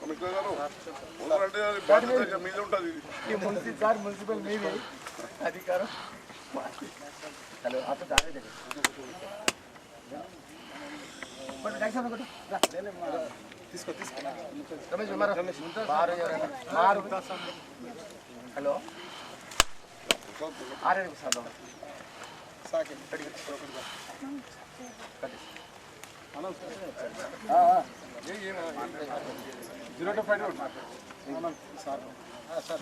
Commissioner గారు ఉండాలంటే అది బాధ్యత ఇక మీద ఉంటుంది ఇది. ఈ మున్సిపల్ సార్ మున్సిపల్ మీది అధికారం హలో అప్పుడు దారే దగ్గర తీసుకో తీసుకో. రమేష్ రమేష్ మారు హలో. ఆరే సార్ సాకే zero two five sir sir.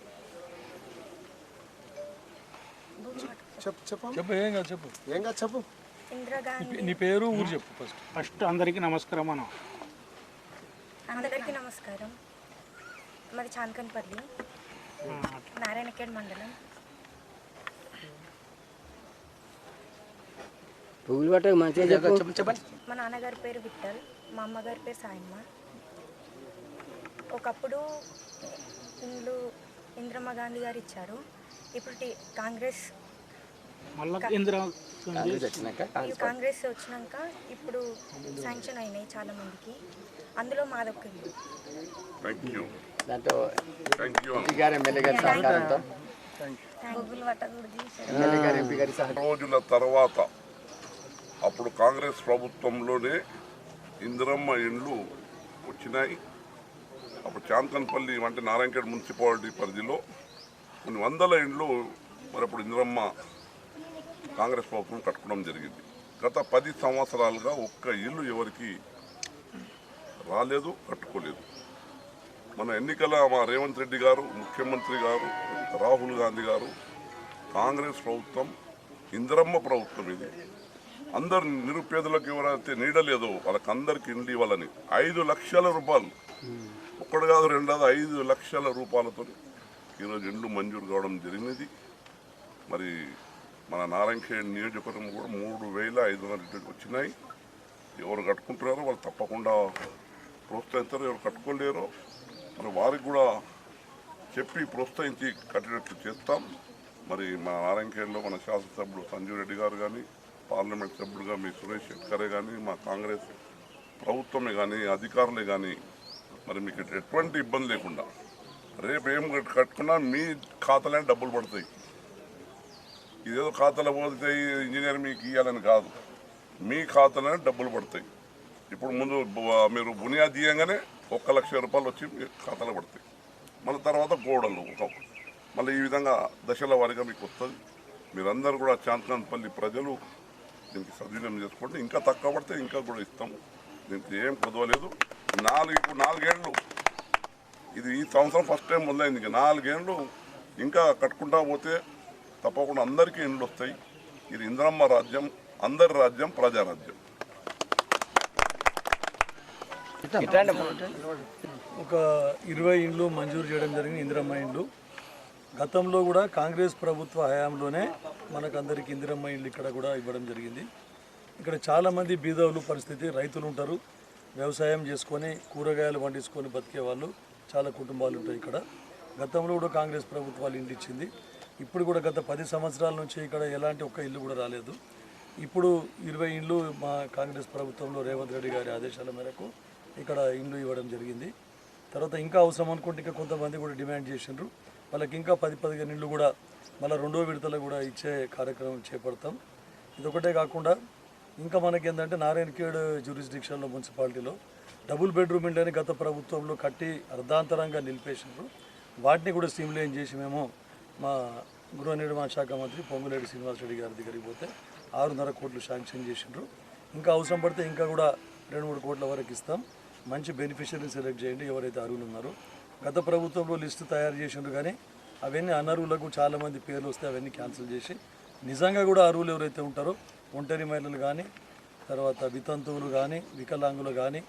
చెప్పు చెప్పు చెప్పు ఏం కాదు చెప్పు. ఏం కాదు చెప్పు. ఇందిరాగాంధీ. నీ పేరు ఊరు చెప్పు ఫస్ట్ ఫస్ట్ అందరికీ నమస్కారం అన్న అందరికీ నమస్కారం. మాది చాన్కన్పల్లి నారాయణఖేడ్ మండలం. పువ్వులు పట్టక మంచిగా చెప్పు చెప్పండి మా నాన్నగారి పేరు విఠల్ మా అమ్మగారి పేరు సాయమ్మ. ఒకప్పుడు ఇండ్లు ఇందిరమ్మ గాంధీ గారు ఇచ్చారు. ఇప్పుడు కాంగ్రెస్ మళ్ళా ఇందిరా వచ్చినాక? ఈ కాంగ్రెస్ వచ్చినాక ఇప్పుడు శాంక్షన్ అయినాయి చాలా మందికి. అందులో మాదొక్క ఇల్లు థ్యాంక్ యూ దాంట్లో థ్యాంక్ యూ ఎంపీ గారు ఎమ్మెల్యే గారి సహకారంతో. గూగుల్ పట్టకూడదు ఎమ్మెల్యే గారు ఎంపీ గారి సహకారం. రోజుల తర్వాత అప్పుడు కాంగ్రెస్ ప్రభుత్వంలోనే ఇందిరమ్మ ఇండ్లు వచ్చినాయి. అప్పుడు చాంతన్పల్లి అంటే నారాయణఖేడ్ మున్సిపాలిటీ పరిధిలో కొన్ని వందల ఇండ్లు మరి అప్పుడు ఇందిరమ్మ కాంగ్రెస్ ప్రభుత్వం కట్టుకోవడం జరిగింది. గత పది సంవత్సరాలుగా ఒక్క ఇల్లు ఎవరికి రాలేదు కట్టుకోలేదు. మన ఎన్నికల మా రేవంత్ రెడ్డి గారు ముఖ్యమంత్రి గారు రాహుల్ గాంధీ గారు కాంగ్రెస్ ప్రభుత్వం ఇందిరమ్మ ప్రభుత్వం ఇది. అందరు నిరుపేదలకు ఎవరైతే నీడలేదో వాళ్ళకి అందరికి ఇండ్లు ఇవ్వాలని ఐదు లక్షల రూపాయలు. ఒక్కడు కాదు రెండాది ఐదు లక్షల రూపాయలతో ఈరోజు ఇండ్లు మంజూరు కావడం జరిగినది. మరి మన నారాయణఖేడ్ నియోజకవర్గం కూడా మూడు వేల ఐదు వందల వచ్చినాయి. ఎవరు కట్టుకుంటున్నారో వాళ్ళు తప్పకుండా ప్రోత్సహిస్తారు. ఎవరు కట్టుకోలేరో మరి వారికి కూడా చెప్పి ప్రోత్సహించి కట్టేటట్లు చేస్తాం. మరి మా నారాయణఖేడ్లో మన శాసనసభ్యుడు సంజీవ్ రెడ్డి గారు కానీ పార్లమెంట్ సభ్యుడుగా మీ సురేష్ శెట్కరే కానీ మా కాంగ్రెస్ ప్రభుత్వమే కానీ అధికారులే కానీ మరి మీకు ఎటువంటి ఇబ్బంది లేకుండా రేపు ఏం కట్టుకున్నా మీ ఖాతాలోనే డబ్బులు పడతాయి. ఇదేదో ఖాతాలో పోతే ఇంజనీర్ మీకు ఇవ్వాలని కాదు. మీ ఖాతాలోనే డబ్బులు పడతాయి. ఇప్పుడు ముందు మీరు బునియాద్ తీయంగానే ఒక్క లక్ష రూపాయలు వచ్చి మీ ఖాతాలో పడతాయి. మళ్ళీ తర్వాత గోడలు ఒక మళ్ళీ ఈ విధంగా దశల వారీగా మీకు వస్తుంది మీరందరూ కూడా చాంతనాపల్లి ప్రజలు దీనికి సద్వినియోగం చేసుకోండి. ఇంకా తక్కువ పడితే ఇంకా కూడా ఇస్తాము. దీనికి ఏం కుదవలేదు. నాలుగు ఇప్పుడు నాలుగేళ్ళు. ఇది ఈ సంవత్సరం ఫస్ట్ టైం మొదలైంది. ఇంకా నాలుగేళ్ళు ఇంకా కట్టుకుంటా పోతే తప్పకుండా అందరికీ ఇండ్లు వస్తాయి. ఇది ఇంద్రమ్మ రాజ్యం అందరి రాజ్యం ప్రజారాజ్యం ఒక ఇరవై ఇండ్లు మంజూరు చేయడం జరిగింది ఇందిరమ్మ ఇండ్లు. గతంలో కూడా కాంగ్రెస్ ప్రభుత్వ హయాంలోనే మనకందరికి ఇందిరమ్మ ఇండ్లు ఇక్కడ కూడా ఇవ్వడం జరిగింది. ఇక్కడ చాలామంది బీదవులు పరిస్థితి రైతులు ఉంటారు. వ్యవసాయం చేసుకొని కూరగాయలు పండించుకొని బతికే వాళ్ళు చాలా కుటుంబాలు ఉంటాయి ఇక్కడ. గతంలో కూడా కాంగ్రెస్ ప్రభుత్వాలు ఇండ్లు ఇచ్చింది. ఇప్పుడు కూడా గత పది సంవత్సరాల నుంచి ఇక్కడ ఎలాంటి ఒక్క ఇల్లు కూడా రాలేదు. ఇప్పుడు ఇరవై ఇండ్లు మా కాంగ్రెస్ ప్రభుత్వంలో రేవంత్ రెడ్డి గారి ఆదేశాల మేరకు ఇక్కడ ఇండ్లు ఇవ్వడం జరిగింది. తర్వాత ఇంకా అవసరం అనుకుంటే ఇంకా కొంతమంది కూడా డిమాండ్ చేసిండ్రు. వాళ్ళకి ఇంకా పది పదిహేను ఇండ్లు కూడా మళ్ళీ రెండో విడతలు కూడా ఇచ్చే కార్యక్రమం చేపడతాం. ఇదొకటే కాకుండా ఇంకా మనకి ఏంటంటే నారాయణఖేడ్ జ్యూరిస్డిక్షన్లో మున్సిపాలిటీలో డబుల్ బెడ్రూమ్ ఇండ్లని గత ప్రభుత్వంలో కట్టి అర్ధాంతరంగా నిలిపేసినారు వాటిని కూడా స్ట్రీమ్లైన్ చేసి మేము మా గృహ నిర్మాణ శాఖ మంత్రి పొంగులేటి శ్రీనివాసరెడ్డి గారి దగ్గరికి పోతే ఆరున్నర కోట్లు శాంక్షన్ చేసిండ్రు. ఇంకా అవసరం పడితే ఇంకా కూడా రెండు మూడు కోట్ల వరకు ఇస్తాం. మంచి బెనిఫిషియరీని సెలెక్ట్ చేయండి. ఎవరైతే అర్హులు ఉన్నారో. గత ప్రభుత్వంలో లిస్టు తయారు చేసిండ్రు కానీ అవన్నీ అనర్హులకు చాలామంది పేర్లు వస్తే అవన్నీ క్యాన్సిల్ చేసి నిజంగా కూడా అర్హులు ఎవరైతే ఉంటారో ఒంటరి మహిళలు కానీ తర్వాత వితంతువులు కానీ వికలాంగులు కానీ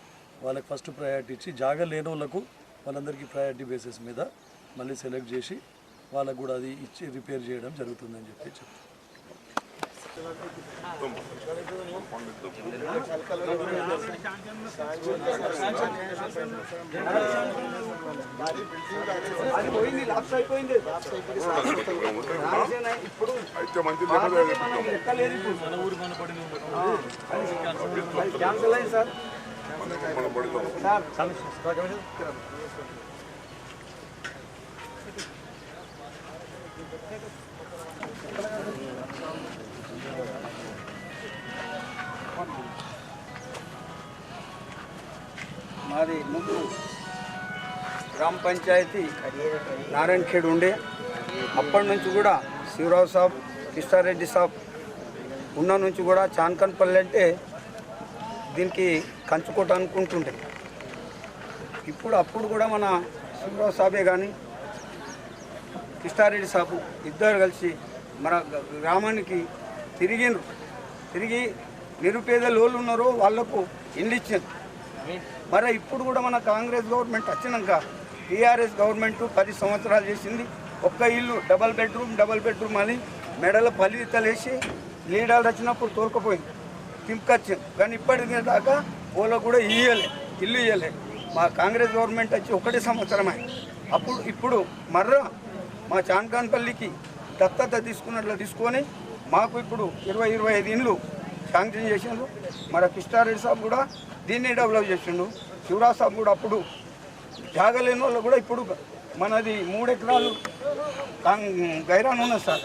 వాళ్ళకి ఫస్ట్ ప్రయారిటీ ఇచ్చి జాగా లేని వాళ్ళకు వాళ్ళందరికీ ప్రయారిటీ బేసిస్ మీద మళ్ళీ సెలెక్ట్ చేసి వాళ్ళకు కూడా అది ఇచ్చి రిపేర్ చేయడం జరుగుతుందని చెప్పి చెప్తాను అయితే మంచి మన బడిలో మాది ముందు గ్రామ పంచాయతీ నారాయణ ఖేడ్ ఉండే. అప్పటి నుంచి కూడా శివరావు సాబ్ కిష్టారెడ్డి సాబ్ ఉన్న నుంచి కూడా చాన్కన్పల్లి అంటే దీనికి కంచుకోట అనుకుంటుండే. ఇప్పుడు అప్పుడు కూడా మన శివరావు సాబే కానీ కృష్ణారెడ్డి సాబు ఇద్దరు కలిసి మన గ- గ్రామానికి తిరిగిండ్రు తిరిగి నిరుపేద లోళ్ళు ఉన్నారో వాళ్ళకు ఇండ్లు ఇచ్చారు మరి ఇప్పుడు కూడా మన కాంగ్రెస్ గవర్నమెంట్ వచ్చినాక టీఆర్ఎస్ గవర్నమెంట్ పది సంవత్సరాలు చేసింది. ఒక్క ఇల్లు డబల్ బెడ్రూమ్ డబల్ బెడ్రూమ్ అని మెడల పలితలేసి లీడర్లు వచ్చినప్పుడు తోలుకపోయింది. తింపుకొచ్చింది కానీ ఇప్పటికే దాకా వాళ్ళకు కూడా ఇయ్యలే ఇల్లు ఇయ్యలే. మా కాంగ్రెస్ గవర్నమెంట్ వచ్చి ఒకటే సంవత్సరమే. అప్పుడు ఇప్పుడు మర్ర మా చాన్కాన్పల్లికి దత్తత తీసుకున్నట్లు తీసుకొని మాకు ఇప్పుడు ఇరవై ఇరవై ఐదు ఇండ్లు శాంక్షన్ చేసిండ్రు. మరి కృష్ణారెడ్డి సాబ్ కూడా దీన్ని డెవలప్ చేసిండు. శివరాజ్ సాబ్ కూడా అప్పుడు జాగలేని వాళ్ళు కూడా ఇప్పుడు మనది మూడు ఎకరాలు గైరాన్ ఉన్నది సార్.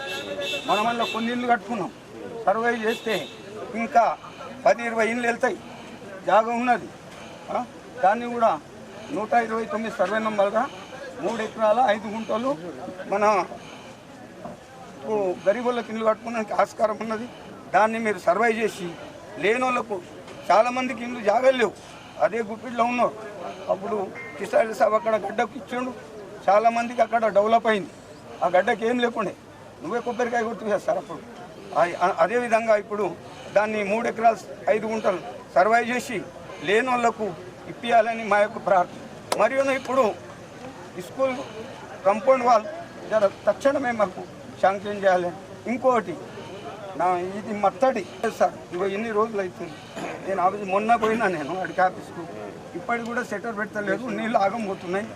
మనం అందులో కొన్ని ఇల్లు కట్టుకున్నాం. సర్వే చేస్తే ఇంకా పది ఇరవై ఇండ్లు వెళ్తాయి. జాగ ఉన్నది. దాన్ని కూడా నూట ఇరవై తొమ్మిది సర్వే నెంబర్గా మూడు ఎకరాల ఐదు గుంటలు మన ఇప్పుడు గరీబులకు ఇల్లు కట్టుకోవడానికి ఆస్కారం ఉన్నది. దాన్ని మీరు సర్వై చేసి లేని వాళ్ళకు చాలామందికి ఇల్లు జాగలేవు అదే గుప్పిట్లో ఉన్నారు. అప్పుడు కిసారి సాబ్ అక్కడ గడ్డకు ఇచ్చిండు. చాలామందికి అక్కడ డెవలప్ అయింది. ఆ గడ్డకి ఏం లేకుండే. నువ్వే కొబ్బరికాయ గుర్తు చేస్తారు అప్పుడు. అదేవిధంగా ఇప్పుడు దాన్ని మూడు ఎకరాలు ఐదు గుంటలు సర్వై చేసి లేని వాళ్ళకు ఇప్పియాలని మా యొక్క ప్రార్థన. మరియు ఇప్పుడు స్కూల్ కంపౌండ్ వాల్ జర తక్షణమే మాకు శాంక్షన్ చేయాలి. ఇంకోటి నా ఇది మత్తడి. సార్ ఇగో ఎన్ని రోజులు అవుతుంది నేను ఆఫీస్ మొన్న పోయినా నేను అడికి ఆఫీస్కు ఇప్పటికి కూడా సెటర్ పెట్టలేదు నీళ్ళు ఆగం పోతున్నాయి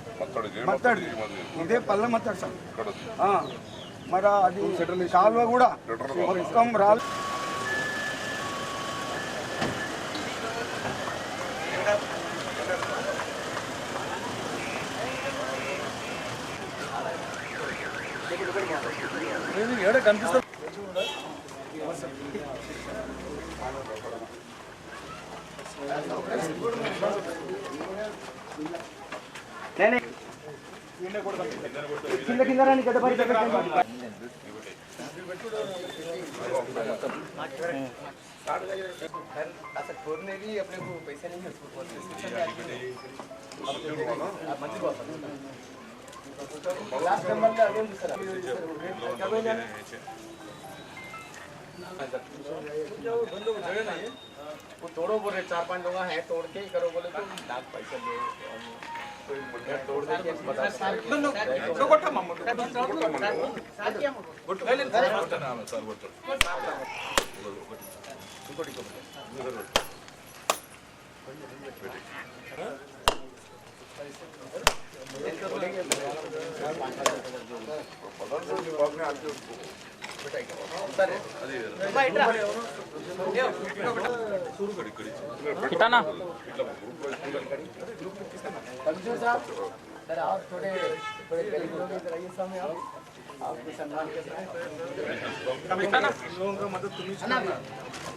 మత్తడి. ఇదే పళ్ళ మత్తడి సార్. మరి అది కాలువ కూడా మొత్తం రాలి. ఏడ కనిపిస్తుంది కింద కింద రాని గడ్డ పరి वो तोड़ो बोले चार पाँच लोग हैं? तोड़ के ही करो बोले तो लाख पैसा दे तोड़ दे के बता सर गोटा मामू सर क्या मामू गोटा ले ले सर नाम है सर गोटा गोटा गोटा गोटा ఇటానా सर आप थोड़े थोड़े करीब लोग इधर आइए सामने आप आपके सम्मान के साथ थोड़ा थोड़ा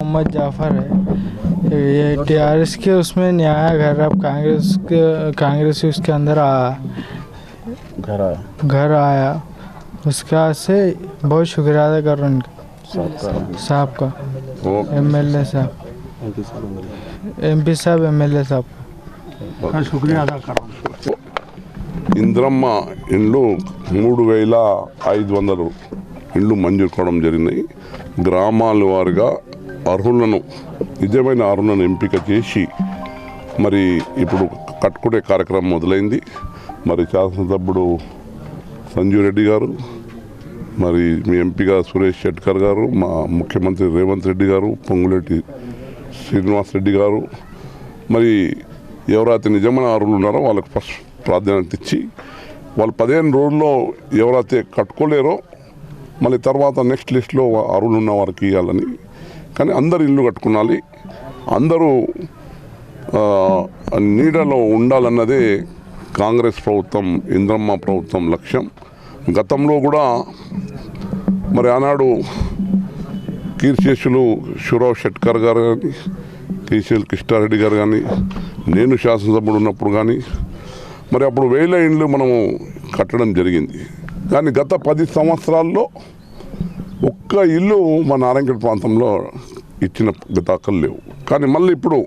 मोहम्मद जाफ़र है। ये टीआरएस के उसमें नहीं आया घर अब कांग्रेस के कांग्रेस उसके अंदर आया घर आया। घर आया। उसके से बहुत शुक्रिया अदा कर रहा हूँ उनका। साहब का। एम एल ए साहब। एम पी साहब एम एल ए साहब ఇంద్రమ్మ ఇండ్లు మూడు వేల ఐదు వందలు ఇండ్లు మంజూరు కావడం జరిగినాయి గ్రామాల వారిగా అర్హులను నిజమైన అర్హులను ఎంపిక చేసి మరి ఇప్పుడు కట్టుకునే కార్యక్రమం మొదలైంది. మరి శాసనసభ్యుడు సంజీవ్ రెడ్డి గారు మరి మీ ఎంపీగా సురేష్ షెట్కర్ గారు మా ముఖ్యమంత్రి రేవంత్ రెడ్డి గారు పొంగులేటి శ్రీనివాస్ రెడ్డి గారు. మరి ఎవరైతే నిజమైన అర్హులు ఉన్నారో వాళ్ళకి ఫస్ట్ ప్రాధాన్యత ఇచ్చి వాళ్ళు పదిహేను రోజుల్లో ఎవరైతే కట్టుకోలేరో మళ్ళీ తర్వాత నెక్స్ట్ లిస్ట్లో అరువులు ఉన్న వారికి ఇవ్వాలని. కానీ అందరు ఇల్లు కట్టుకునాలి అందరూ నీడలో ఉండాలన్నదే కాంగ్రెస్ ప్రభుత్వం ఇంద్రమ్మ ప్రభుత్వం లక్ష్యం. గతంలో కూడా మరి ఆనాడు కీర్శేషులు శివరావు షెట్కర్ గారు కానీ కేసీఎల్ కృష్ణారెడ్డి గారు కానీ నేను శాసనసభ్యుడు ఉన్నప్పుడు కానీ మరి అప్పుడు వేల ఇండ్లు మనము కట్టడం జరిగింది. కానీ గత పది సంవత్సరాల్లో ఒక్క ఇల్లు మా నారాయణగఢ ప్రాంతంలో ఇచ్చిన దాఖలు లేవు. కానీ మళ్ళీ ఇప్పుడు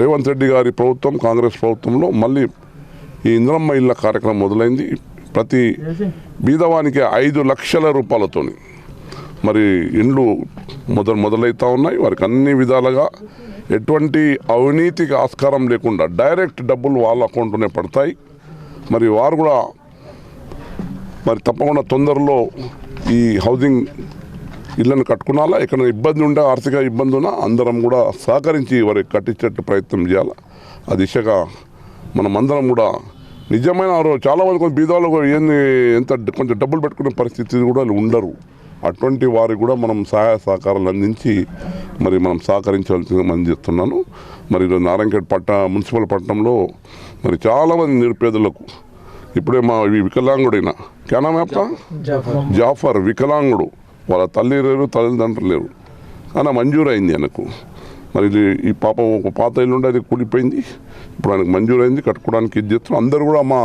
రేవంత్ రెడ్డి గారి ప్రభుత్వం కాంగ్రెస్ ప్రభుత్వంలో మళ్ళీ ఈ ఇంద్రమ్మ ఇళ్ళ కార్యక్రమం మొదలైంది. ప్రతి బీదవానికి ఐదు లక్షల రూపాయలతోని మరి ఇండ్లు మొదలు మొదలవుతూ ఉన్నాయి. వారికి అన్ని విధాలుగా ఎటువంటి అవినీతికి ఆస్కారం లేకుండా డైరెక్ట్ డబ్బులు వాళ్ళ అకౌంట్లోనే పడతాయి. మరి వారు కూడా మరి తప్పకుండా తొందరలో ఈ హౌసింగ్ ఇళ్ళను కట్టుకునాలా ఎక్కడ ఇబ్బంది ఉండే ఆర్థిక ఇబ్బంది ఉన్నా అందరం కూడా సహకరించి వారికి కట్టించేట్టు ప్రయత్నం చేయాలి? ఆ దిశగా మనం అందరం కూడా నిజమైన వారు చాలా మంది కొంచెం బీదవాళ్ళు ఏంది ఎంత కొంచెం డబ్బులు పెట్టుకునే పరిస్థితి కూడా ఉండరు. అటువంటి వారికి కూడా మనం సహాయ సహకారాలు అందించి మరి మనం సహకరించవలసిందిగా మనం చేస్తున్నాను మరి ఈరోజు నారాయణఖేడ్ పట్ట మున్సిపల్ పట్టణంలో మరి చాలామంది నిరుపేదలకు ఇప్పుడే మా ఈ వికలాంగుడైన క్యానా మేప్తా జాఫర్. వికలాంగుడు. వాళ్ళ తల్లి లేరు తల్లిదండ్రులు లేరు. కానీ మంజూరు అయింది ఆయనకు. మరి ఇది ఈ పాప ఒక పాత ఇల్లు ఉండే అది కూలిపోయింది. ఇప్పుడు ఆయనకు మంజూరైంది కట్టుకోవడానికి ఇది చేస్తున్నాం అందరు కూడా మా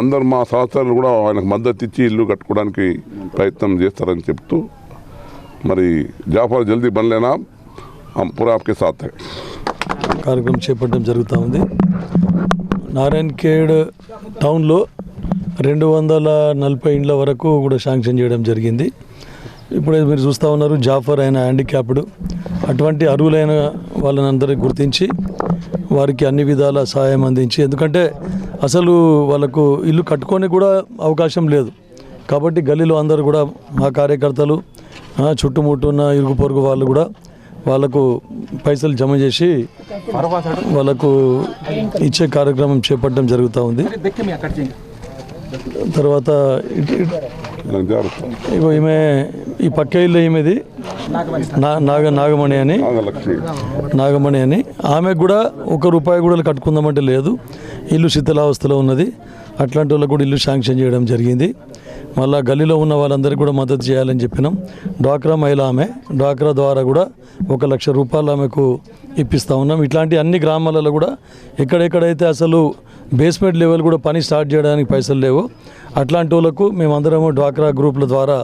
అందరు మా సహచరులు కూడా ఆయనకు మద్దతు ఇచ్చి ఇల్లు కట్టుకోవడానికి ప్రయత్నం చేస్తారని చెప్తూ మరి జాఫర్ జల్దీ బన్లేనా హమ్ పూరా ఆప్కే సాత్ కార్యక్రమం చేపట్టడం జరుగుతూ ఉంది. నారాయణ్ ఖేడ్ టౌన్లో రెండు వందల నలభై ఇండ్ల వరకు కూడా శాంక్షన్ చేయడం జరిగింది. ఇప్పుడే మీరు చూస్తూ ఉన్నారు జాఫర్ అయిన హ్యాండిక్యాప్డ్. అటువంటి అర్హులైన వాళ్ళని అందరికీ గుర్తించి వారికి అన్ని విధాల సహాయం అందించి ఎందుకంటే అసలు వాళ్ళకు ఇల్లు కట్టుకొని కూడా అవకాశం లేదు. కాబట్టి గల్లీలో అందరూ కూడా మా కార్యకర్తలు చుట్టుముట్టున్న ఇరుగు పొరుగు వాళ్ళు కూడా వాళ్ళకు పైసలు జమ చేసి వాళ్ళకు ఇచ్చే కార్యక్రమం చేపట్టడం జరుగుతూ ఉంది. తర్వాత ఇగో ఈమె ఈ పక్క ఇల్లు ఈమెది. నా నాగ నాగమణి అని. నాగమణి అని. ఆమెకు కూడా ఒక రూపాయి కూడా కట్టుకుందామంటే లేదు. ఇల్లు శిథిలావస్థలో ఉన్నది. అట్లాంటి వాళ్ళకు కూడా ఇల్లు శాంక్షన్ చేయడం జరిగింది. మళ్ళా గల్లీలో ఉన్న వాళ్ళందరికీ కూడా మద్దతు చేయాలని చెప్పినాం. డ్వాక్రా మహిళ ఆమె. డ్వాక్రా ద్వారా కూడా ఒక లక్ష రూపాయలు ఆమెకు ఇప్పిస్తూ ఉన్నాం. ఇట్లాంటి అన్ని గ్రామాలలో కూడా ఎక్కడెక్కడైతే అసలు బేస్మెంట్ లెవెల్ కూడా పని స్టార్ట్ చేయడానికి పైసలు లేవు. అట్లాంటి వాళ్ళకు మేమందరము డ్వాక్రా గ్రూపుల ద్వారా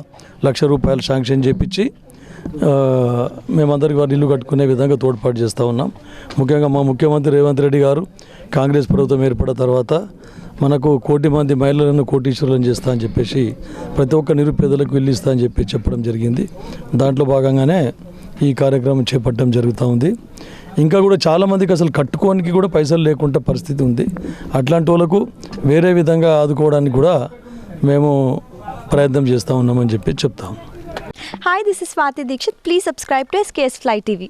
లక్ష రూపాయలు శాంక్షన్ చేపించి మేమందరికి వారి ఇల్లు కట్టుకునే విధంగా తోడ్పాటు చేస్తూ ఉన్నాం. ముఖ్యంగా మా ముఖ్యమంత్రి రేవంత్ రెడ్డి గారు కాంగ్రెస్ ప్రభుత్వం ఏర్పడిన తర్వాత మనకు కోటి మంది మహిళలను కోటీశ్వరులను చేస్తా అని చెప్పేసి ప్రతి ఒక్క నిరుపేదలకు ఇల్లు ఇస్తా అని చెప్పి చెప్పడం జరిగింది. దాంట్లో భాగంగానే ఈ కార్యక్రమం చేపట్టడం జరుగుతూ ఉంది. ఇంకా కూడా చాలామందికి అసలు కట్టుకోనికి కూడా పైసలు లేకుండా పరిస్థితి ఉంది. అట్లాంటి వాళ్ళకు వేరే విధంగా ఆదుకోవడానికి కూడా మేము ప్రయత్నం చేస్తూ ఉన్నామని చెప్పి చెప్తాం. Hi this is Swathi Dixit please subscribe to SKS fly TV